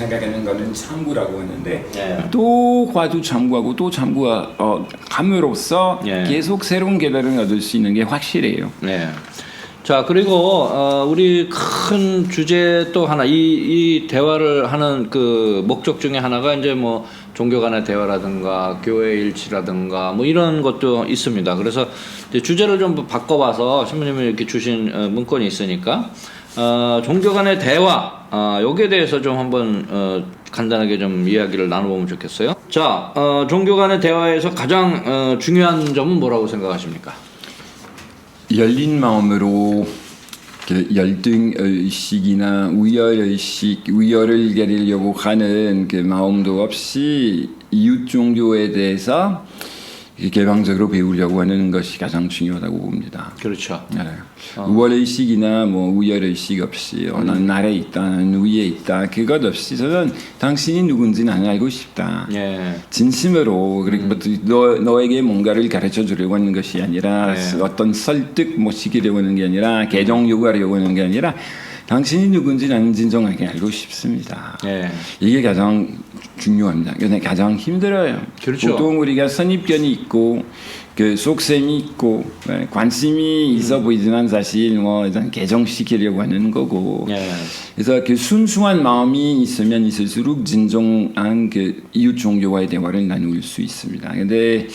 생각하는 거는 참구라고 하는데 예. 또 과도 참구하고 또 참구하 어, 함으로써 예. 계속 새로운 깨달음을 얻을 수 있는 게 확실해요. 네. 자 그리고 어, 우리 큰 주제 또 하나 이, 이 대화를 하는 그 목적 중에 하나가 이제 뭐 종교 간의 대화라든가 교회 일치라든가 뭐 이런 것도 있습니다. 그래서 주제를 좀 바꿔봐서 신부님이 이렇게 주신 어, 문건이 있으니까 어, 종교 간의 대화 어, 여기에 대해서 좀 한번 어, 간단하게 좀 이야기를 나눠보면 좋겠어요. 자 어, 종교 간의 대화에서 가장 어, 중요한 점은 뭐라고 생각하십니까? 열린 마음으로 그 열등 의식이나 우열 의식, 우열을 가리려고 하는 그 마음도 없이 이웃 종교에 대해서 개방적으로 배우려고 하는 것이 가장 중요하다고 봅니다. 그렇죠. 네. 우월 의식이나 뭐 우열 의식 없이 어느 나라에 있다, 어느 위에 있다 그것 없이 저는 당신이 누군지 는 알고 싶다. 예. 진심으로 그리고 뭐너 너에게 뭔가를 가르쳐 주려고 하는 것이 아니라 네. 어떤 설득 뭐 시키려고 하는 게 아니라 개정 요구하려고 하는 게 아니라 당신이 누군지 나는 진정하게 알고 싶습니다. 예. 이게 가장 중요합니다. 근데 가장 힘들어요. 그렇죠. 보통 우리가 선입견이 있고 그 속셈이 있고 네, 관심이 있어 음. 보이지만 사실 뭐 일단 개정시키려고 하는 거고. 예. 그래서 그 순수한 마음이 있으면 있을수록 진정한 그 이웃 종교와의 대화를 나눌 수 있습니다. 근데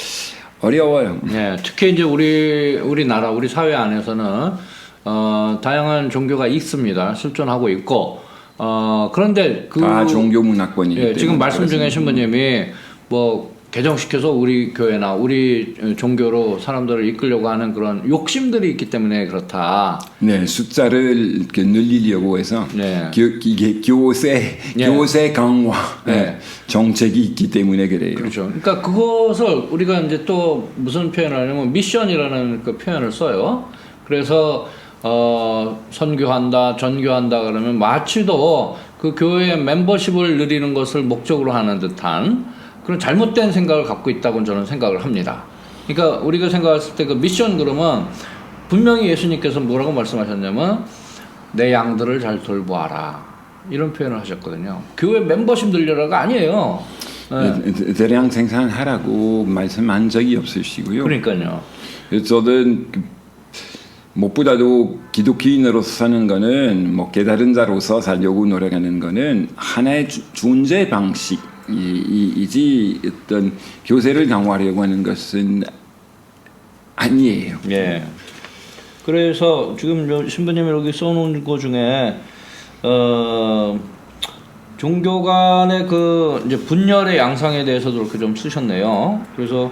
어려워요. 예. 특히 이제 우리 우리나라 우리 사회 안에서는 어, 다양한 종교가 있습니다. 실존하고 있고 어, 그런데 그 다 종교 문화권이기 예, 때문에 지금 말씀 중에 그렇습니다. 신부님이 뭐 개정시켜서 우리 교회나 우리 종교로 사람들을 이끌려고 하는 그런 욕심들이 있기 때문에 그렇다. 네 숫자를 이렇게 늘리려고 해서 네. 교, 이게 교세 예. 교세 강화 네. 네, 정책이 있기 때문에 그래요. 그렇죠. 그러니까 그것을 우리가 이제 또 무슨 표현을 하냐면 미션이라는 그 표현을 써요. 그래서 어, 선교한다, 전교한다 그러면 마치도 그 교회의 멤버십을 늘리는 것을 목적으로 하는 듯한 그런 잘못된 생각을 갖고 있다고 저는 생각을 합니다. 그러니까 우리가 생각했을 때 그 미션 그러면 분명히 예수님께서 뭐라고 말씀하셨냐면 내 양들을 잘 돌보아라 이런 표현을 하셨거든요. 교회 멤버십 늘려라가 아니에요. 네. 대- 대량 생산하라고 말씀한 적이 없으시고요. 그러니까요. 저는 그 무엇보다도 기독교인으로서 사는 거는 뭐 깨달은 자로서 살려고 노력하는 거는 하나의 주- 존재 방식이지 어떤 교세를 강화하려고 하는 것은 아니에요. 예. 그래서 지금 요 신부님이 여기 써놓은 거 중에 어 종교 간의 그 이제 분열의 양상에 대해서도 이렇게 좀 쓰셨네요. 그래서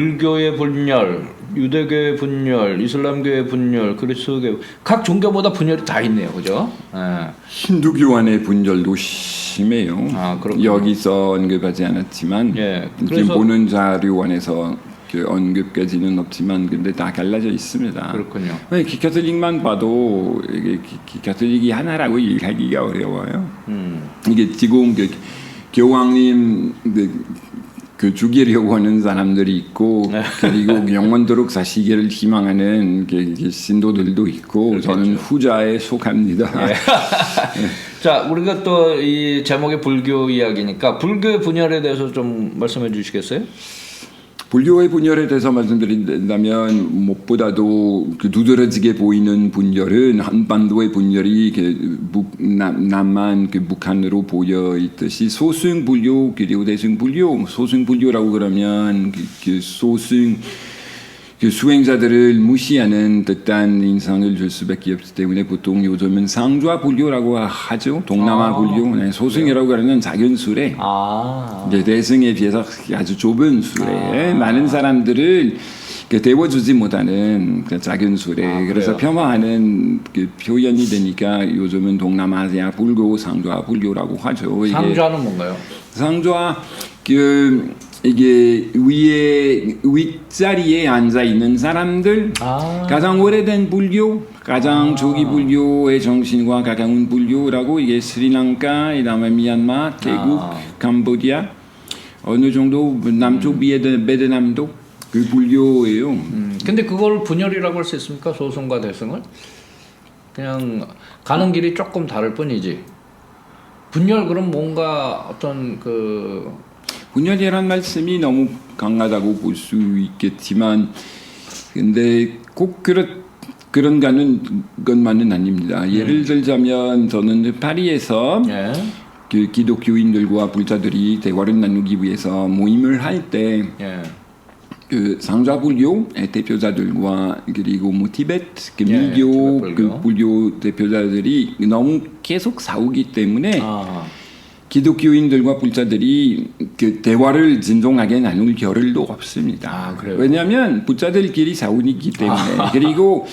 불교의 분열, 유대교의 분열, 이슬람교의 분열, 그리스도교 각 종교보다 분열이 다 있네요, 그죠? 예. 힌두교 안의 분열도 심해요. 아, 그렇군요. 여기서 언급하지 않았지만 예, 지금 그래서- 보는 자료 안에서 그 언급까지는 없지만 근데 다 갈라져 있습니다. 그렇군요. 네, 기카톨릭만 봐도 이게 기- 기카톨릭이 하나라고 얘기하기가 어려워요. 음. 이게 지금 그 교황님 그, 그 죽이려고 하는 사람들이 있고 네. 그리고 영원토록 사시기를 희망하는 그, 그 신도들도 있고 저는 후자에 속합니다. 예. 자, 우리가 또 이 제목이 불교 이야기니까 불교의 분열에 대해서 좀 말씀해 주시겠어요? 불교의 분열에 대해서 말씀드린다면 무엇보다도 그 두드러지게 보이는 분열은 한반도의 분열이 그 북, 남, 남한 그 북한으로 보여 있듯이 소승 불교 그리고 대승 불교 소승 불교라고 그러면 그, 그 소승 그 수행자들을 무시하는 듯한 인상을 줄 수밖에 없기 때문에 보통 요즘은 상좌 불교라고 하죠 동남아 아, 불교 네, 소승이라고 하면 작은 수레 아. 이제 대승에 비해서 아주 좁은 수레 많은 사람들을 그 데워주지 못하는 그 작은 수레 아, 그래서? 폄하하는 그 표현이 되니까 요즘은 동남아시아 불교 상좌 불교라고 하죠. 상좌는 뭔가요? 상좌 그 이게 위에 윗자리에 앉아 있는 사람들 아. 가장 오래된 불교, 가장 조기 불교의 정신과 가까운 불교라고 이게 스리랑카, 이다음에 미얀마, 태국, 아. 캄보디아 어느 정도 남쪽 베트- 베트남도 그 불교예요. 음, 근데 그걸 분열이라고 할 수 있습니까? 소승과 대승을? 그냥 가는 길이 조금 다를 뿐이지. 분열 그럼 뭔가 어떤 그 분열이라는 말씀이 너무 강하다고 볼 수 있겠지만 근데 꼭 그렇 그런가는 것만은 아닙니다. 예를 들자면 저는 파리에서 예. 그 기독교인들과 불자들이 대화를 나누기 위해서 모임을 할때 예. 그 상좌불교의 대표자들과 그리고 뭐 티베트 그 예, 밀교 티베트 그 불교. 불교 대표자들이 너무 계속 싸우기 때문에 아. 기독교인들과 불자들이 그 대화를 진정하게 나눌 겨를도 없습니다. 아, 그래요? 왜냐하면 불자들끼리 싸우기 때문에 그리고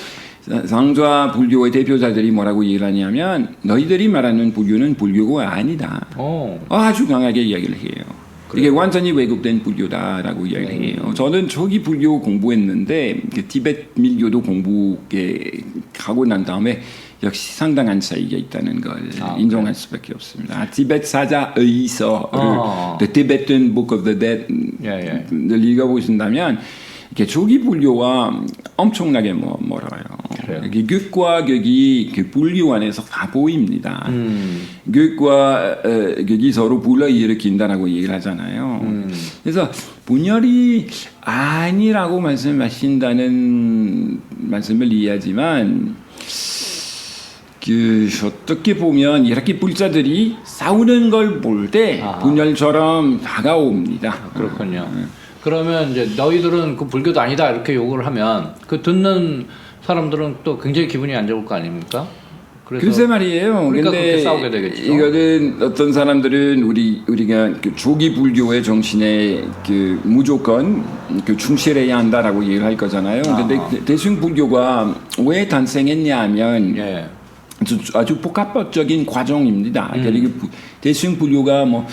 상좌 불교의 대표자들이 뭐라고 얘기를 하냐면 너희들이 말하는 불교는 불교가 아니다. 어. 아주 강하게 이야기를 해요. 이게 완전히 왜곡된 불교다라고 이야기를 해요. 저는 초기 불교 공부했는데 그 티베트 밀교도 공부하고 난 다음에 역시 상당한 차이가 있다는 걸 아, 인정할 수밖에 없습니다. 아, 티베트 사자 의서를 어. The Tibetan Book of the Dead를 예, 예. 읽어보신다면 이렇게 초기 불교와 엄청나게 뭐 멀어요. 이게 극과 극이 그 불교 안에서 다 보입니다. 음. 극과 어, 극이 서로 불러 일으킨다라고 얘기를 하잖아요. 음. 그래서 분열이 아니라고 말씀하신다는 말씀을 이해하지만 그 어떻게 보면 이렇게 불자들이 싸우는 걸 볼 때 아하. 분열처럼 다가옵니다. 그렇군요. 그러면 이제 너희들은 그 불교도 아니다 이렇게 욕을 하면 그 듣는 사람들은 또 굉장히 기분이 안 좋을 거 아닙니까? 그래서 글쎄 말이에요. 그러니까 근데 싸우게 되겠죠. 이거는 어떤 사람들은 우리 우리가 그 조기 불교의 정신에 그 무조건 그 충실해야 한다라고 얘기를 할 거잖아요. 근데 아하. 대승 불교가 왜 탄생했냐면 예. 아주, 복합적인 과정입니다. 음. 대승 불교가 뭐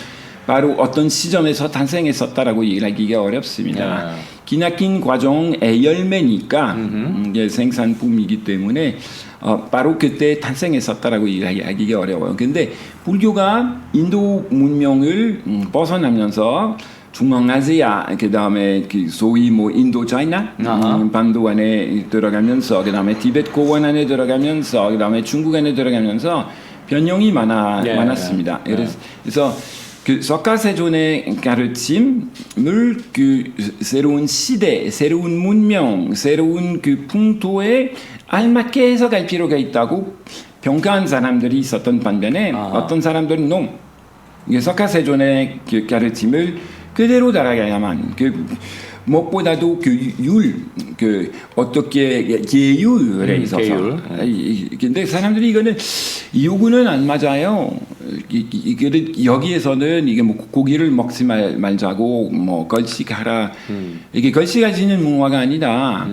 바로 어떤 시점에서 탄생했었다라고 얘기하기가 어렵습니다. 예. 기나긴 과정의 열매니까 음, 이게 생산품이기 때문에 어, 바로 그때 탄생했었다라고 이야기하기가 어려워요. 근데 불교가 인도 문명을 음, 벗어나면서 중앙아시아 그다음에 그 소위 뭐 인도 차이나 아하. 음, 반도 안에 들어가면서 그다음에 티베트 고원 안에 들어가면서 그다음에 중국 안에 들어가면서 변형이 많아 예, 많았습니다. 예. 그래서, 그래서 그 석가세존의 가르침을 그 새로운 시대, 새로운 문명, 새로운 그 풍토에 알맞게 해석할 필요가 있다고 평가한 사람들이 있었던 반면에 아하. 어떤 사람들은. 이게 석가세존의 그 가르침을 그대로 따라가야만 그 무엇보다도 그 율, 그 어떻게 계율에 음, 있어서 계율. 아, 근데 사람들이 이거는 이 요구는 안 맞아요. 이, 이, 이거를 여기에서는 이게 뭐 고기를 먹지 말, 말자고 뭐 걸식하라. 이게 걸식하지는 문화가 아니다.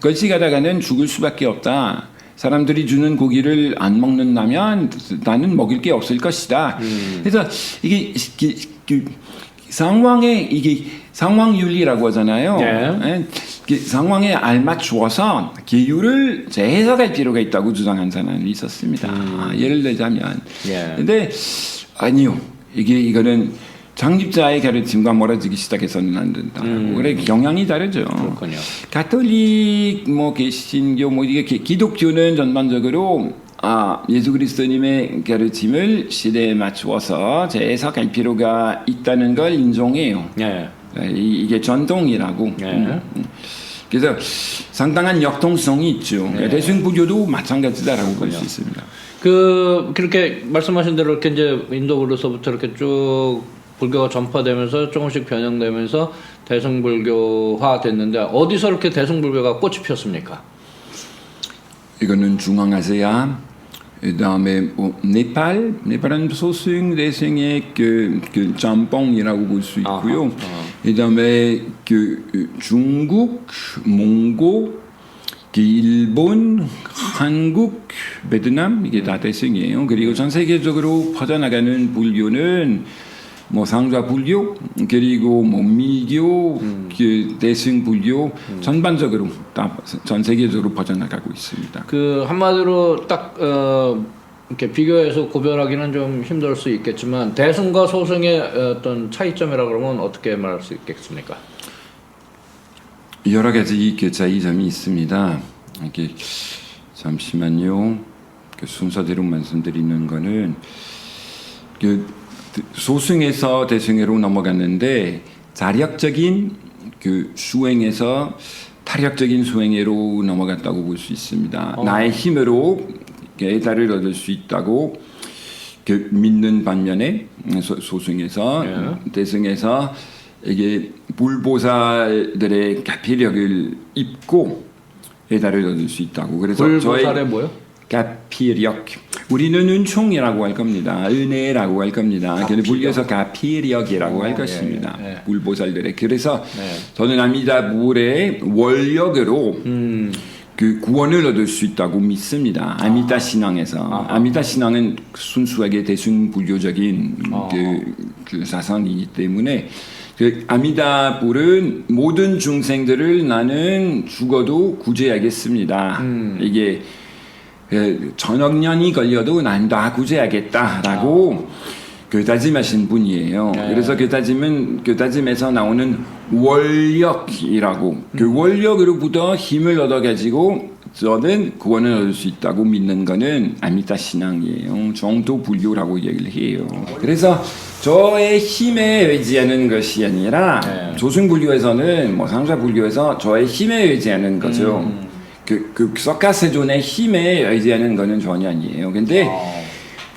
걸식하다가는 죽을 수밖에 없다. 사람들이 주는 고기를 안 먹는다면 나는 먹을 게 없을 것이다. 그래서 이게 그, 그 상황에 이게 상황 윤리라고 하잖아요. 네. 예, 그 상황에 알맞추어서 계율을 재해석할 필요가 있다고 주장한 사람이 있었습니다. 아, 예를 들자면, 예. 근데 아니요, 이게 이거는 장집자의 가르침과 멀어지기 시작해서는 안 된다. 그래 경향이 다르죠. 그렇군요. 가톨릭, 뭐 개신교, 뭐 이게 기- 기독교는 전반적으로 아 예수 그리스도님의 가르침을 시대에 맞추어서 재해석할 필요가 있다는 걸 인정해요. 예. 이- 이게 전통이라고. 네. 음, 음. 그래서 상당한 역동성이 있죠. 네. 대승불교도 마찬가지다라고 볼 수 있습니다. 그 그렇게 말씀하신 대로 이렇게 이제 인도로서부터 이렇게 쭉 불교가 전파되면서 조금씩 변형되면서 대승불교화 됐는데 어디서 이렇게 대승불교가 꽃이 피었습니까? 이거는 중앙아시아, 그 다음에 뭐 네팔, 네팔은 소승 대승의 그, 그 짬뽕이라고 볼 수 있고요. 아하, 아하. 그다음에 그 중국, 몽고, 그 일본, 한국, 베트남 이게 다 대승이에요. 그리고 전 세계적으로 퍼져나가는 불교는 뭐 상좌 불교 그리고 뭐 밀교, 그 대승 불교 전반적으로 다 전 세계적으로 퍼져나가고 있습니다. 그 한마디로 딱 어, 이렇게 비교해서 구별하기는 좀 힘들 수 있겠지만 대승과 소승의 어떤 차이점이라 그러면 어떻게 말할 수 있겠습니까? 여러 가지 그 차이점이 있습니다. 이게 잠시만요. 그 순서대로 말씀드리는 거는 그 소승에서 대승으로 넘어갔는데 자력적인 그 수행에서 타력적인 수행으로 넘어갔다고 볼 수 있습니다. 어. 나의 힘으로 깨달을 얻을 수 있다고 그 믿는 반면에 소, 소승에서 예. 대승에서 이게 불보살들의 가피력을 입고 깨달을 얻을 수 있다고 그래서 저의 불보살의 뭐요? 가피력. 우리는 은총이라고 할 겁니다. 은혜라고 할 겁니다. 가피력. 불교에서 가피력이라고 어, 할 예, 것입니다. 예, 예. 불보살들의. 그래서 네. 저는 아미다불의 원력으로 음. 그 구원을 얻을 수 있다고 믿습니다. 아미다 신앙에서 아하. 아미다 신앙은 순수하게 대승 불교적인 어. 그, 그 사상이기 때문에 그 아미다 불은 모든 중생들을 나는 죽어도 구제하겠습니다. 음. 이게 그 전억년이 걸려도 난다 구제하겠다라고 그 다짐하신 분이에요. 네. 그래서 그 다짐은 그 다짐에서 나오는 원력이라고 그 원력으로부터 힘을 얻어 가지고 저는 구원을 얻을 수 있다고 믿는 거는 아미타 신앙이에요. 정도 불교라고 얘기를 해요. 그래서 저의 힘에 의지하는 것이 아니라 네. 조승 불교에서는 뭐 상자 불교에서 저의 힘에 의지하는 거죠. 음. 그, 그 석가세존의 힘에 의지하는 거는 전혀 아니에요. 근데 어.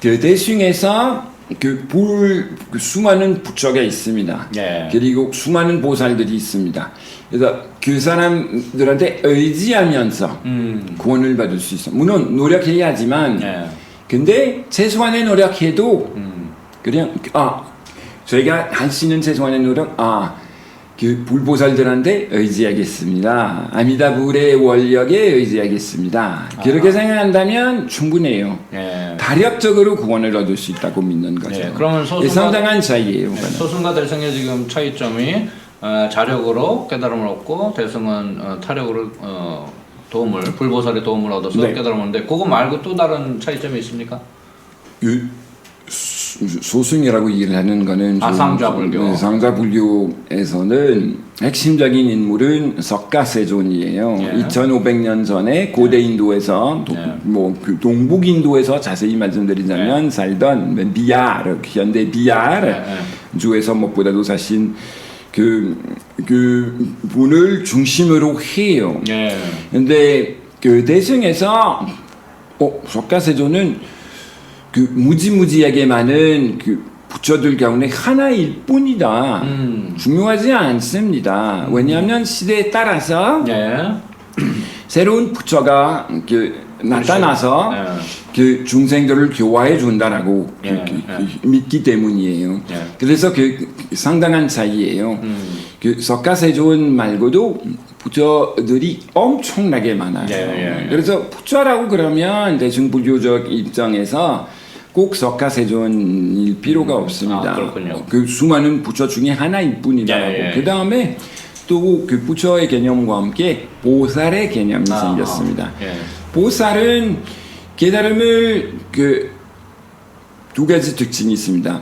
그 대승에서 그 불, 그 수많은 부처가 있습니다. 예. 그리고 수많은 보살들이 있습니다. 그래서 그 사람들한테 의지하면서 음. 구원을 받을 수 있어. 물론 노력해야 하지만, 예. 근데 최소한의 노력해도 음. 그냥 아 저희가 할 수 있는 최소한의 노력 아. 그 불보살들한테 의지하겠습니다. 아미다불의 원력에 의지하겠습니다. 그렇게 생각한다면 충분해요. 예. 다력적으로 구원을 얻을 수 있다고 믿는 거죠. 예, 그러면 상당한 차이예요. 네, 그거는. 소승과 대승의 지금 차이점이 어, 자력으로 깨달음을 얻고 대승은 어, 타력으로 어, 도움을 불보살의 도움을 얻어서 네. 깨달음을 얻는데 그거 말고 또 다른 차이점이 있습니까? 그 수- 소승이라고 얘기를 하는 거는 아, 좀- 상자불교. 네, 상자불교에서는 핵심적인 인물은 석가세존이에요. 예. 2,500년 전에 고대 인도에서 도- 예. 뭐그 동북 인도에서 자세히 말씀드리자면 살던 비아르 현대 비아르 예, 예. 주에서 무엇보다도 사신 그, 그 분을 중심으로 해요. 예. 근데 그 대승에서 어, 석가세존은 그 무지무지하게 많은 그 부처들 가운데 하나일 뿐이다. 음. 중요하지 않습니다. 왜냐하면 시대에 따라서 예. 새로운 부처가 그 나타나서 예. 그 중생들을 교화해 준다라고 그- 예, 그- 예. 그 믿기 때문이에요. 예. 그래서 그 상당한 차이예요. 음. 그 석가세존 말고도 부처들이 엄청나게 많아요. 예, 예, 예. 그래서 부처라고 그러면 대중 불교적 입장에서 꼭 석가세존일 필요가 없습니다. 아, 그렇군요. 그 수많은 부처 중에 하나일 뿐이다. 예, 예. 그 다음에 또 그 부처의 개념과 함께 보살의 개념이 아하. 생겼습니다. 예. 보살은 깨달음을 그 두 가지 특징이 있습니다.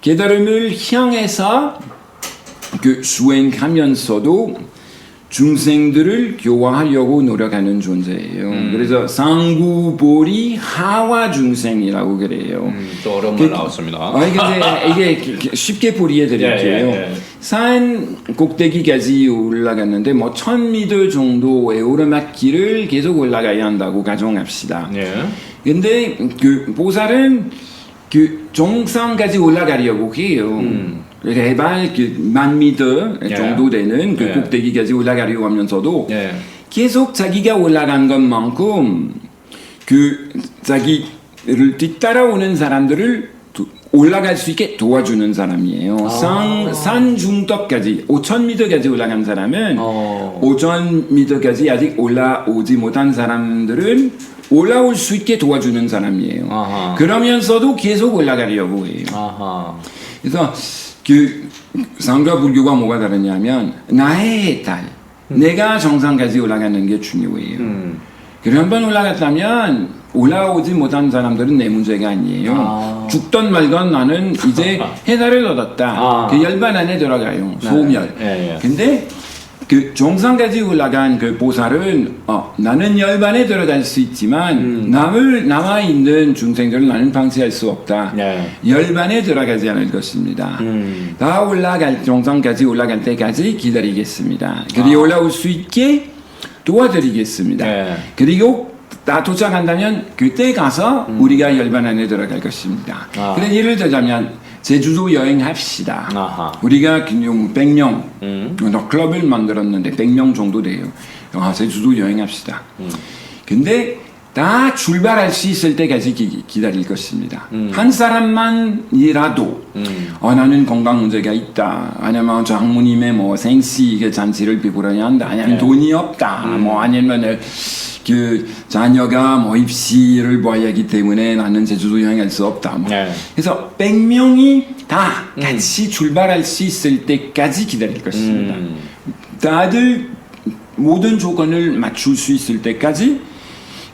깨달음을 향해서 그 수행하면서도 중생들을 교화하려고 노력하는 존재예요. 음. 그래서 상구보리 하와 중생이라고 그래요. 음, 또 어려운 그- 말 나왔습니다. 아니 근데 이게 이렇게 쉽게 풀이해 드릴게요. 예, 예, 예. 산 꼭대기까지 올라갔는데 뭐 1000m 정도의 오르막길을 계속 올라가야 한다고 가정합시다. 예. 근데 그 보살은 그 정상까지 올라가려고 해요. 음. 해발 그만 미터 예. 정도 되는 그 예. 꼭대기까지 올라가려고 하면서도 예. 계속 자기가 올라간 것만큼 그 자기를 뒤따라오는 사람들을 도- 올라갈 수 있게 도와주는 사람이에요. 아. 산, 산 중턱까지 5,000m까지 올라간 사람은 어. 5,000m까지 아직 올라오지 못한 사람들은 올라올 수 있게 도와주는 사람이에요. 아하. 그러면서도 계속 올라가려고 해요. 아하. 그래서 그 상가 불교가 뭐가 다르냐면 나의 해탈, 내가 정상까지 올라가는 게 중요해요. 음. 그리고 한번 올라갔다면 올라오지 못한 사람들은 내 문제가 아니에요. 아. 죽던 말건 나는 이제 해탈을 얻었다. 아. 그 열반 안에 들어가요. 소멸. 예, 예. 근데 그 정상까지 올라간 그 보살은 어, 나는 열반에 들어갈 수 있지만 음. 남을 남아 있는 중생들을 나는 방치할 수 없다. 네. 열반에 들어가지 않을 것입니다. 음. 다 올라갈 정상까지 올라갈 때까지 기다리겠습니다. 그리 아. 올라올 수 있게 도와드리겠습니다. 네. 그리고 다 도착한다면 그때 가서 우리가 열반 안에 들어갈 것입니다. 음. 아. 그래 예를 들자면 제주도 여행합시다. 아하. 우리가 그냥 100명 음. 클럽을 만들었는데 100명 정도 돼요. 아, 제주도 여행합시다. 음. 근데 다 출발할 수 있을 때까지 기, 기다릴 것입니다. 음. 한 사람만이라도 음. 어, 나는 건강 문제가 있다. 아니면 장모님의 뭐그 잔치를 비보려야 한다. 아니면 네. 돈이 없다. 음. 뭐 아니면 그 자녀가 뭐 입시를 봐야 하기 때문에 나는 제주도 여행할 수 없다. 뭐. 네. 그래서 100명이 다 음. 같이 출발할 수 있을 때까지 기다릴 것입니다. 음. 다들 모든 조건을 맞출 수 있을 때까지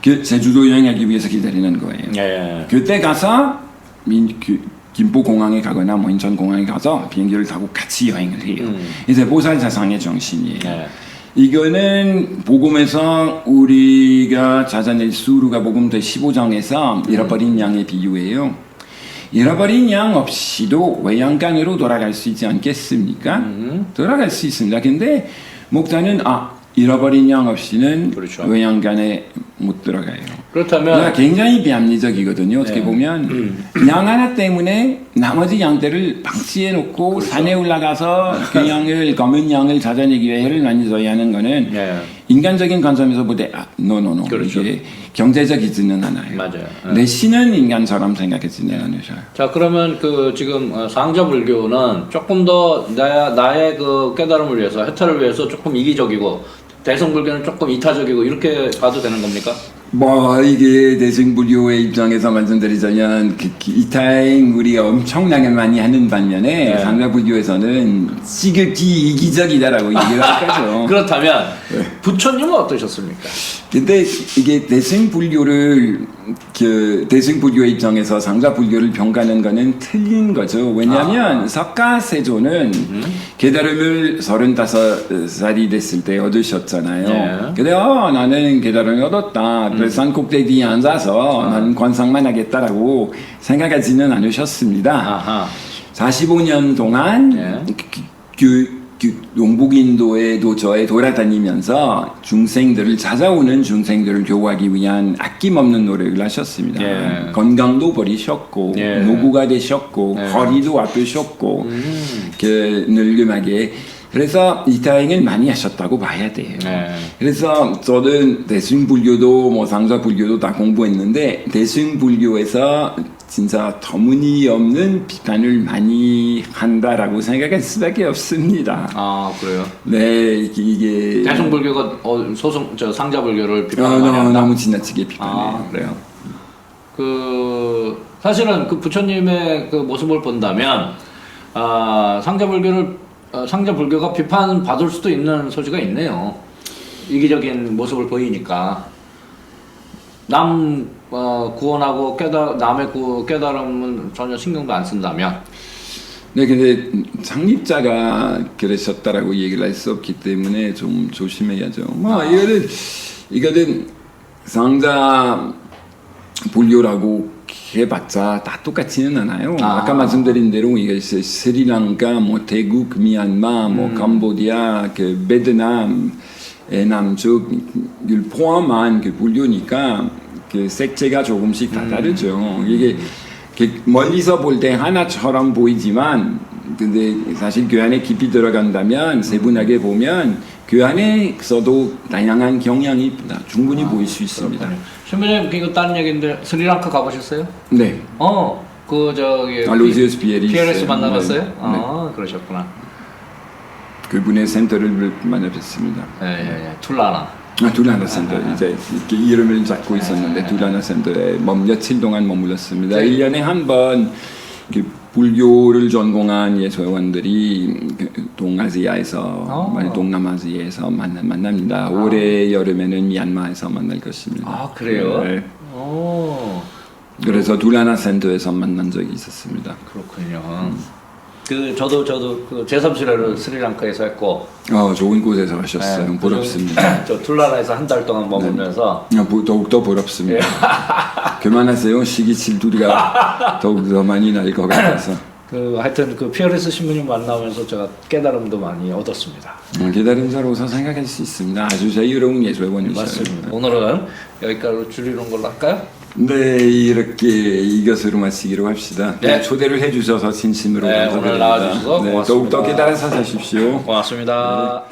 그 제주도 여행하기 위해서 기다리는 거예요. 예. 그때 가서 민, 그, 김포 공항에 가거나 뭐 인천 공항에 가서 비행기를 타고 같이 여행을 해요. 음. 이제 보살사상의 정신이에요. 네. 이거는 복음에서 우리가 찾아낼 수루가 복음 대 15장에서 잃어버린 양의 비유예요. 잃어버린 양 없이도 외양간으로 돌아갈 수 있지 않겠습니까? 음. 돌아갈 수 있습니다. 근데 목사는 아 잃어버린 양 없이는 그렇죠. 외양간에 못 들어가요. 그렇다면 굉장히 비합리적이거든요. 어떻게 네. 보면 양 하나 때문에 나머지 양들을 방치해 놓고 그렇죠. 산에 올라가서 그 양을 검은 양을 찾아내기 위해 해를 많이 써야 하는 거는 예. 인간적인 관점에서 보되 아, 노노노 그렇죠. 이게 경제적이지는 않아요. 맞아요. 내 신은 인간처럼 생각하지는 않으셔요. 자 그러면 그 지금 어, 상자 불교는 조금 더 나, 나의 그 깨달음을 위해서 해탈을 위해서 조금 이기적이고 대성 불교는 조금 이타적이고 이렇게 봐도 되는 겁니까? 뭐 이게 대승불교의 입장에서 말씀드리자면 그, 그 이타행 우리가 엄청나게 많이 하는 반면에 네. 상가불교에서는 지극히 이기적이다라고 얘기를 할 거죠. 그렇다면 네. 부처님은 어떠셨습니까? 근데 이게 대승불교를 그 대승불교의 입장에서 상가불교를 평가하는 거는 틀린 거죠. 왜냐하면 아. 석가세조는 음. 계달음을 35살이 됐을 때 얻으셨잖아요. 네. 근데 어, 나는 계달음을 얻었다. 음. 그래서 산 꼭대기에 앉아서 아. 나는 관상만 하겠다라고 생각하지는 않으셨습니다. 아하. 45년 동안 네. 그, 그, 그 용북인도에 도 저에 돌아다니면서 중생들을 찾아오는 중생들을 교화하기 위한 아낌없는 노력을 하셨습니다. 예. 건강도 버리셨고 예. 노구가 되셨고 예. 허리도 아프셨고 음. 그 늙음하게 그래서 이타행을 많이 하셨다고 봐야 돼요. 네. 그래서 저는 대승불교도 뭐 상자불교도 다 공부했는데 대승불교에서 진짜 터무니없는 비판을 많이 한다라고 생각할 수밖에 없습니다. 아 그래요. 네 이게, 이게 대성 불교가 어, 소송 저 상자 불교를 어, 비판을 많이 한다. 너무 지나치게 비판해요. 아 그래요. 그 사실은 그 부처님의 그 모습을 본다면 아 상자 불교를 어, 상자 불교가 비판 받을 수도 있는 소지가 있네요. 이기적인 모습을 보이니까 남 어, 구원하고 깨달 남의 구, 깨달음은 전혀 신경도 안 쓴다면 네, 근데 창립자가 그러셨다라고 얘기를 할 수 없기 때문에 좀 조심해야죠. 뭐 이거는 이거는 상자 불교라고 해봤자 다 똑같지는 않아요. 아. 아. 까 말씀드린 대로 이게 스- 스리랑카, 뭐 태국, 미얀마, 뭐 캄보디아, 그 베트남, 남쪽을 포함한 그 불교니까 그 색채가 조금씩 다 다르죠. 이게 이렇게 멀리서 볼 때 하나처럼 보이지만 근데 사실 그 안에 깊이 들어간다면 세분하게 보면 그 안에서도 다양한 경향이 충분히 보일 수 있습니다. 신부님 이거 다른 얘기인데 스리랑카 가보셨어요? 네. 어, 그 저기 아, 로지우스 피에리스. 피에레스 만나봤어요? 네. 아, 그러셨구나. 그분의 센터를 만나뵀습니다. 예, 예, 예. 툴라나. 아, 둘라나 센터 이제 이렇게 이름을 잡고 있었는데 둘라나 센터에 뭐 며칠 동안 머물렀습니다. 네. 1년에 한 번 그 불교를 전공한 예술원들이 그 동아시아에서 아. 많이 동남아시아에서 만나, 만납니다. 올해 여름에는 미얀마에서 만날 것입니다. 아, 그래요? 네. 오, 그래서 둘라나 센터에서 만난 적이 있었습니다. 그렇군요. 그 저도 저도 그 제3시례를 스리랑카에서 했고 어, 좋은 곳에서 하셨어요. 네, 부럽습니다. 저 툴라라에서 한 달 동안 머물면서 아, 부- 더욱더 부럽습니다. 그만하세요. 시기 질투리가 더욱더 많이 날 것 같아서. 그 하여튼 그 피어리스 신부님 만나면서 제가 깨달음도 많이 얻었습니다. 음, 기다림자로서 생각할 수 있습니다. 아주 자유로운 예술원이셔요. 맞습니다. 오늘은 여기까지 줄이는 걸로 할까요? 네, 이렇게 이것으로 마치기로 합시다. 네. 초대를 해주셔서 진심으로 네, 감사드립니다. 오늘 나와주셔서 고맙습니다. 더욱더 깨달아서 사십시오. 고맙습니다.